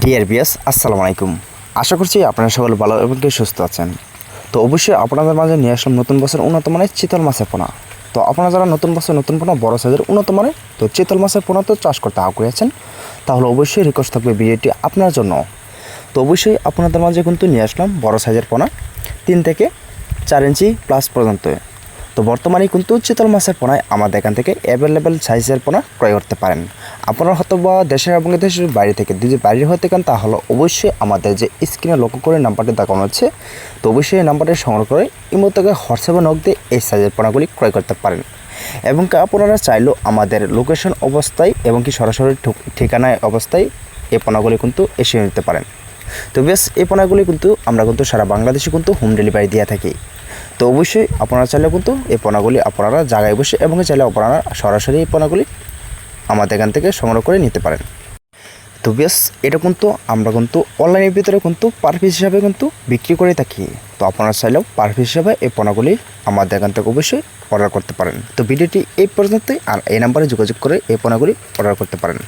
Deer বিয়াস আসসালামু আলাইকুম। আশা করছি আপনারা সকলে ভালো এবং কেউ সুস্থ আছেন। তো অবশ্যই আপনাদের মাঝে নিয়ে আসলাম নতুন বছর উন্নত মানের চিতল মাছের পোনা। তো আপনারা যারা নতুন বছর নতুন পোনা, বড় সাইজের উন্নত মানের, তো চিতল মাছের পোনা তো চাষ করতে আগ্রহী আছেন, তাহলে অবশ্যই রিকোয়েস্ট থাকবে ভিডিওটি আপনার জন্য। তো অবশ্যই আপনাদের মাঝে কিন্তু নিয়ে আসলাম বড় সাইজের পোনা, তিন থেকে চার ইঞ্চি প্লাস পর্যন্ত। তো বর্তমানে কিন্তু চিতল মাছের পোনায় আমাদের এখান থেকে অ্যাভেলেবেল সাইজের পোনা ক্রয় করতে পারেন। আপনারা হয়তো বা দেশের এবং দেশের বাইরে থেকে যদি বাইরে হতে চান, তাহলে অবশ্যই আমাদের যে স্ক্রিনে লক্ষ্য করে নাম্বারটি দেখানো হচ্ছে। তো অবশ্যই এই নাম্বারটি সংগ্রহ করে ইমো থেকে হোয়াটসঅ্যাপে নক দিয়ে এই সাইজের পোনাগুলি ক্রয় করতে পারেন। এবং আপনারা চাইলেও আমাদের লোকেশন অবস্থায় এবং কি সরাসরি ঠিকানায় অবস্থায় এই পোনাগুলি কিন্তু এসে নিতে পারেন। তো বেশ, এই পোনাগুলি কিন্তু আমরা কিন্তু সারা বাংলাদেশে কিন্তু হোম ডেলিভারি দিয়ে থাকি। তো অবশ্যই আপনারা চাইলে কিন্তু এই পোনাগুলি আপনারা জায়গায় বসে এবং চাইলে আপনারা সরাসরি এই পোনাগুলি আমাদের এখান থেকে সংগ্রহ করে নিতে পারেন। তো বেশ এটা কিন্তু আমরা কিন্তু অনলাইনের ভিতরে কিন্তু পার পিস হিসাবে কিন্তু বিক্রি করে থাকি। তো আপনারা চাইলেও পার পিস হিসাবে এই পোনাগুলি আমাদের এখান থেকে অবশ্যই অর্ডার করতে পারেন। তো ভিডিওটি এই পর্যন্তই, আর এই নাম্বারে যোগাযোগ করে এই পোনাগুলি অর্ডার করতে পারেন।